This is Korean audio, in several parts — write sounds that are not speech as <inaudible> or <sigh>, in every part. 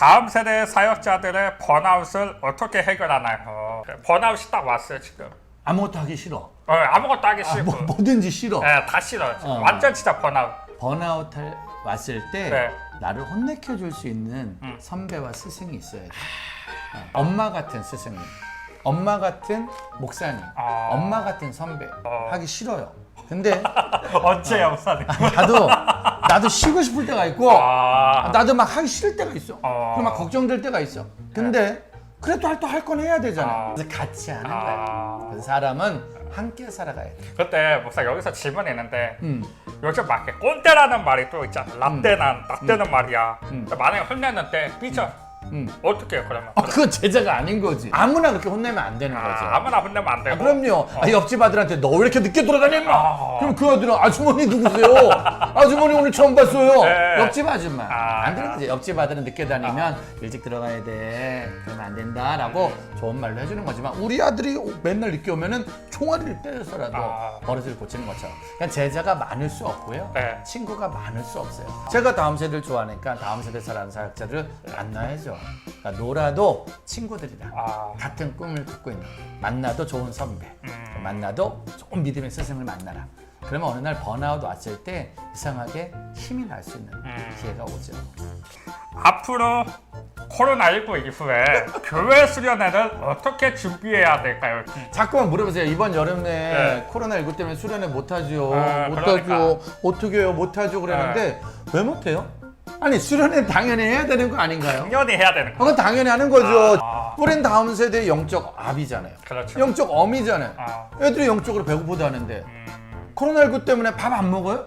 다음 세대 사역자들의 번아웃을 어떻게 해결하나요? 번아웃이 딱 왔어요 지금. 아무것도 하기 싫어. 어, 아무것도 하기 아, 싫고, 뭐, 뭐든지 싫어. 네, 다 싫어. 지금. 어. 완전 진짜 번아웃. 번아웃 할, 왔을 때 네. 나를 혼내켜 줄 수 있는 음. 선배와 스승이 있어야 돼. 어, 엄마 같은 스승님, 엄마 같은 목사님, 아. 엄마 같은 선배 어. 하기 싫어요. 근데 <laughs> 언제야 목사님? 나도 <laughs> 나도 쉬고 싶을 때가 있고 아, 나도 막 하기 싫을 때가 있어. 어. 그리고 막 걱정될 때가 있어. 근데 그래도 할 또 할 건 해야 되잖아. 아. 그래서 같이 하는 아. 거야. 그래서 사람은 함께 살아가야 돼. 그때 목사 여기서 질문이 있는데 음. 요즘 막 이렇게 꼰대라는 말이 또 있잖아. 라떼난 라떼는 말이야. 음. 만약에 혼내는데 삐져. 음. 어떻게 해요 그러면? 아, 그건 제자가 아닌 거지. 아무나 그렇게 혼내면 안 되는. 아, 아무나 혼내면 안 되고. 아, 그럼요. 아, 옆집 아들한테 너 왜 이렇게 늦게 돌아다녀 임마? 아. 그럼 그 아들은 아주머니 누구세요? <laughs> 아주머니 오늘 처음 봤어요. 네. 옆집 아줌마. 아. 안 되는 거지. 옆집 아들은 늦게 다니면 일찍 들어가야 돼. 그러면 안 된다라고 좋은 말로 해주는 거지만 우리 아들이 맨날 늦게 오면은 총알을 때려서라도 아. 버릇을 고치는 것처럼. 그러니까 제자가 많을 수 없고요. 네. 친구가 많을 수 없어요. 제가 다음 세대를 좋아하니까 다음 세대 살아가는 사역자를 만나야죠. 그러니까 놀아도 친구들이랑 아. 같은 꿈을 꾸고 있는 만나도 좋은 선배 음. 만나도 좋은 믿음의 스승을 만나라 그러면 어느 날 번아웃 왔을 때 이상하게 힘이 날 수 있는 음. 기회가 오죠 앞으로 코로나19 이후에 <laughs> 교회 수련회를 어떻게 준비해야 될까요? 자꾸만 물어보세요 이번 여름에 네. 코로나19 때문에 수련회 못하죠 아, 못하죠 그러니까. 어떻게 해요 못하죠 그랬는데 왜 못해요? 아니 수련회 당연히 해야 되는 거 아닌가요? 당연히 해야 되는 거. 그건 당연히 하는 거죠 아. 우린 다음 세대의 영적 압이잖아요 그렇죠. 영적 엄이잖아요 아. 애들이 영적으로 배고프다 하는데 음, 코로나19 때문에 밥 안 먹어요?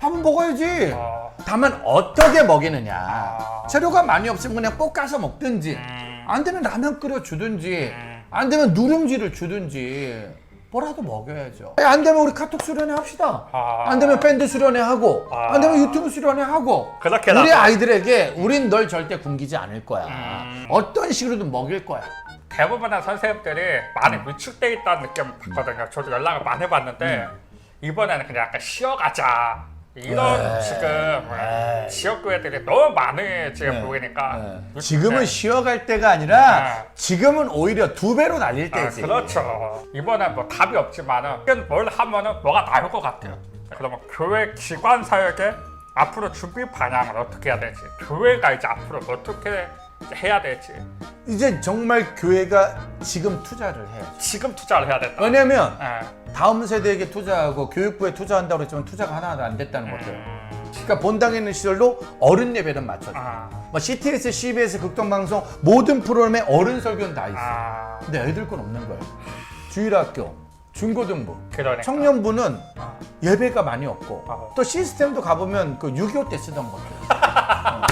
밥은 먹어야지. 어, 다만 어떻게 먹이느냐. 아. 재료가 많이 없으면 그냥 볶아서 먹든지, 음. 안 되면 라면 끓여 주든지, 음. 안 되면 누룽지를 주든지, 뭐라도 먹여야죠. 안 되면 우리 카톡 수련회 합시다. 아. 안 되면 밴드 수련회 하고, 아. 안 되면 유튜브 수련회 하고. 그렇게 우리. 아이들에게 우린 널 절대 굶기지 않을 거야. 음. 어떤 식으로든 먹일 거야. 대부분의 선생님들이 많이 위축돼 있다는 느낌을 받거든요. 저도 연락을 많이 받는데 이번에는 그냥 약간 쉬어가자. 이런 네. 지금 네. 지역교회들이 너무 많이 지금 네. 보이니까. 지금은 쉬어갈 때가 아니라 네. 지금은 오히려 두 배로 날릴 아, 때지. 그렇죠. 이번엔 뭐 답이 없지만은 이건 뭘 하면은 뭐가 나올 것 같아요. 그러면 교회 기관 사역에 앞으로 준비 방향을 어떻게 해야 될지, 교회가 이제 앞으로 어떻게 해야 될지 이제 정말 교회가 지금 투자를 해야죠. 지금 투자를 해야 된다. 왜냐면 예. 다음 세대에게 투자하고 교육부에 투자한다고 그랬지만 투자가 하나도 안 됐다는 것들. 음, 그러니까 본당에 있는 시절로 어른 예배는 맞춰줘. 아, 뭐 CTS, CBS, 극동방송 모든 프로그램에 어른 설교는 다 있어. 아, 근데 애들 건 없는 거예요. 주일학교, 중고등부, 그러니까. 청년부는 아. 예배가 많이 없고 아. 또 시스템도 가보면 그 6.25 때 쓰던 것들. <laughs> 어.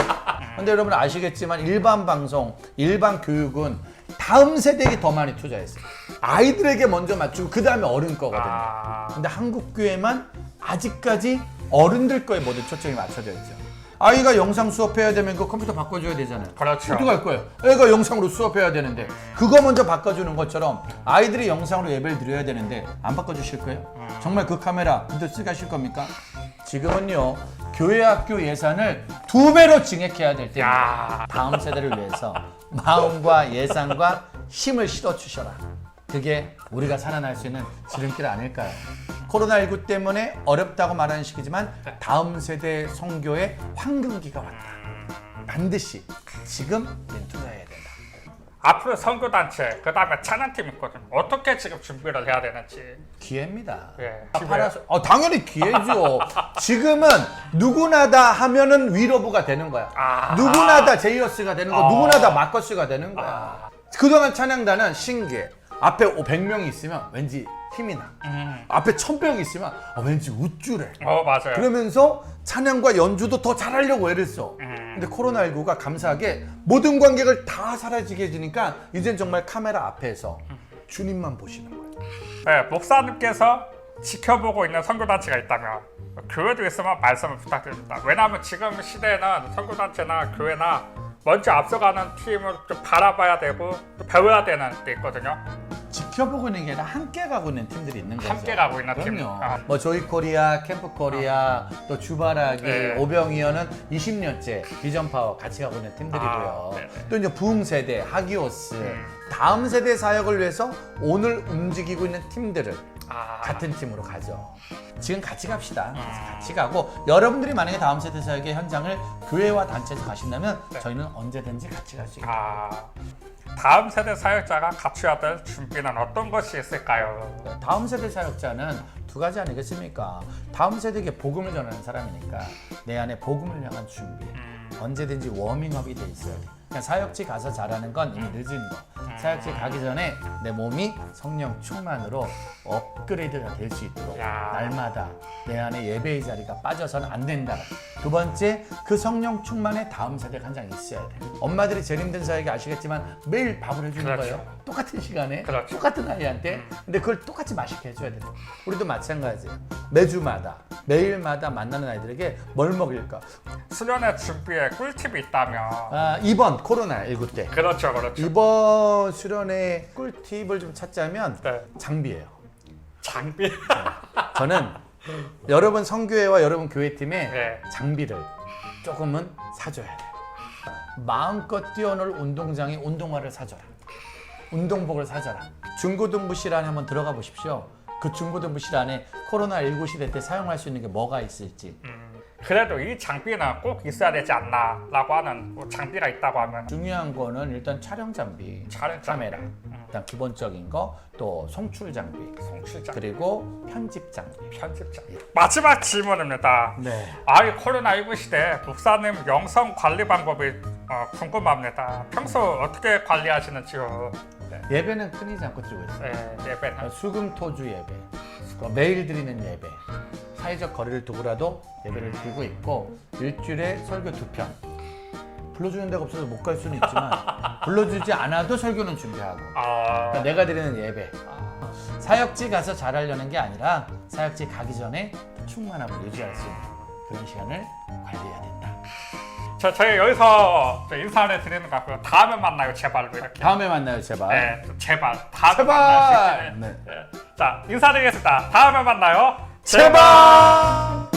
근데 여러분 아시겠지만 일반 방송, 일반 교육은 다음 세대에게 더 많이 투자했어요. 아이들에게 먼저 맞추고 그 다음에 어른 거거든요. 아, 근데 한국 교회만 아직까지 어른들 거에 모든 초점이 맞춰져 있죠. 아이가 영상 수업해야 되면 그 컴퓨터 바꿔줘야 되잖아요. 그렇죠. 어떻게 할 거예요? 애가 영상으로 수업해야 되는데 그거 먼저 바꿔주는 것처럼 아이들이 영상으로 예배를 드려야 되는데 안 바꿔주실 거예요? 정말 그 카메라 그대로 쓰게 하실 겁니까? 지금은요 교회 학교 예산을 두 배로 증액해야 될 때입니다. 야, 다음 세대를 위해서 마음과 예산과 힘을 실어 주셔라. 그게 우리가 살아날 수 있는 지름길 아닐까요? 코로나19 때문에 어렵다고 말하는 시기지만 다음 세대 성교의 황금기가 왔다. 반드시 지금 투자해야 된다. 앞으로 선교단체, 그 다음에 찬양팀 있거든요. 어떻게 지금 준비를 해야 되는지. 기회입니다. 예. 팔아서, 어, 당연히 기회죠. <laughs> 지금은 누구나 다 하면은 위로부가 되는 거야. 아. 누구나 다 제이어스가 되는 거, 아. 누구나 다 마커스가 되는 거야. 아. 그동안 찬양단은 신기해. 앞에 100명이 있으면 왠지 힘이 나. 음. 앞에 1000명이 있으면 어, 왠지 우쭐해. 어, 맞아요. 그러면서 찬양과 연주도 더 잘하려고 애를 써. 음. 근데 코로나19가 감사하게 모든 관객을 다 사라지게 해주니까 이젠 정말 카메라 앞에서 주님만 보시는 거예요. 네, 목사님께서 지켜보고 있는 선교단체가 있다면 교회도 있으면 말씀을 부탁드립니다. 왜냐하면 지금 시대에는 선교단체나 교회나 먼저 앞서가는 팀을 좀 바라봐야 되고 또 배워야 되는 게 있거든요. 지켜보고 있는 게 아니라 함께 가고 있는 팀들이 있는 거죠. 함께 가고 있는 팀. 그럼요. 아. 뭐 조이 코리아, 캠프 코리아, 또 주바라기, 네. 오병이어는 20년째 비전 파워 같이 가고 있는 팀들이고요. 아, 네네. 또 이제 부흥 세대, 하기오스, 음. 다음 세대 사역을 위해서 오늘 움직이고 있는 팀들을 아, 같은 팀으로 가죠. 지금 같이 갑시다. 그래서 음. 같이 가고 여러분들이 만약에 다음 세대 사역의 현장을 교회와 단체에서 가신다면 네. 저희는 언제든지 같이 갈 수 있다. 아, 다음 세대 사역자가 갖춰야 될 준비는 어떤 것이 있을까요? 다음 세대 사역자는 두 가지 아니겠습니까? 다음 세대에게 복음을 전하는 사람이니까 내 안에 복음을 향한 준비. 음, 언제든지 워밍업이 돼 있어야 돼. 그냥 사역지 가서 잘하는 건 이미 늦은 거. 사역지 가기 전에 내 몸이 성령 충만으로 업그레이드가 될 수 있도록 야. 날마다 내 안에 예배의 자리가 빠져서는 안 된다. 두 번째, 그 성령 충만의 다음 세대가 한 장 있어야 돼. 엄마들이 제일 힘든 사역이 아시겠지만 매일 밥을 해주는 그렇죠. 거예요. 똑같은 시간에 그렇죠. 똑같은 아이한테. 근데 그걸 똑같이 맛있게 해줘야 돼. 우리도 마찬가지예요. 매주마다 매일마다 만나는 아이들에게 뭘 먹일까? 수련회 준비에 꿀팁이 있다면 아, 이번 코로나 19 때 그렇죠, 그렇죠. 이번 수련의 꿀팁을 좀 찾자면 네. 장비예요. 장비. 저는 여러분 성교회와 여러분 교회팀에 네. 장비를 조금은 사줘야 돼요. 마음껏 뛰어놀 운동장에 운동화를 사줘라. 운동복을 사줘라. 중고등부 실 안에 한번 들어가 보십시오. 그 중고등부실 안에 코로나19 시대 때 사용할 수 있는 게 뭐가 있을지 음, 그래도 이 장비는 꼭 있어야 되지 않나 라고 하는 뭐 장비가 있다고 하면 중요한 거는 일단 촬영 장비, 촬영 장비. 카메라, 일단 기본적인 거, 또 송출 장비, 송출장, 그리고 편집 장비. 편집장. 마지막 질문입니다. 네. 아이 코로나19 시대 목사님 영성 관리 방법이 어, 궁금합니다. 평소 어떻게 관리하시는지요? 네, 예배는 끊이지 않고 드리고 있어요. 네 예배는 수금토주 예배, 또 매일 드리는 예배, 사회적 거리를 두고라도 예배를 드리고 있고 일주일에 설교 두 편. 불러주는 데가 없어서 못 갈 수는 있지만 <laughs> 불러주지 않아도 설교는 준비하고 아, 그러니까 내가 드리는 예배 사역지 가서 잘하려는 게 아니라 사역지 가기 전에 충만함을 유지할 수 있는 그런 시간을 관리해야 된다. 저 저희 여기서 저 인사를 드리는 것 같고요. 다음에 만나요, 제발로 이렇게. 다음에 만나요, 제발. 네, 좀 제발 다음에 만날 수 제발. 있게. 네. 네. 자 인사드리겠습니다. 다음에 만나요. 제발.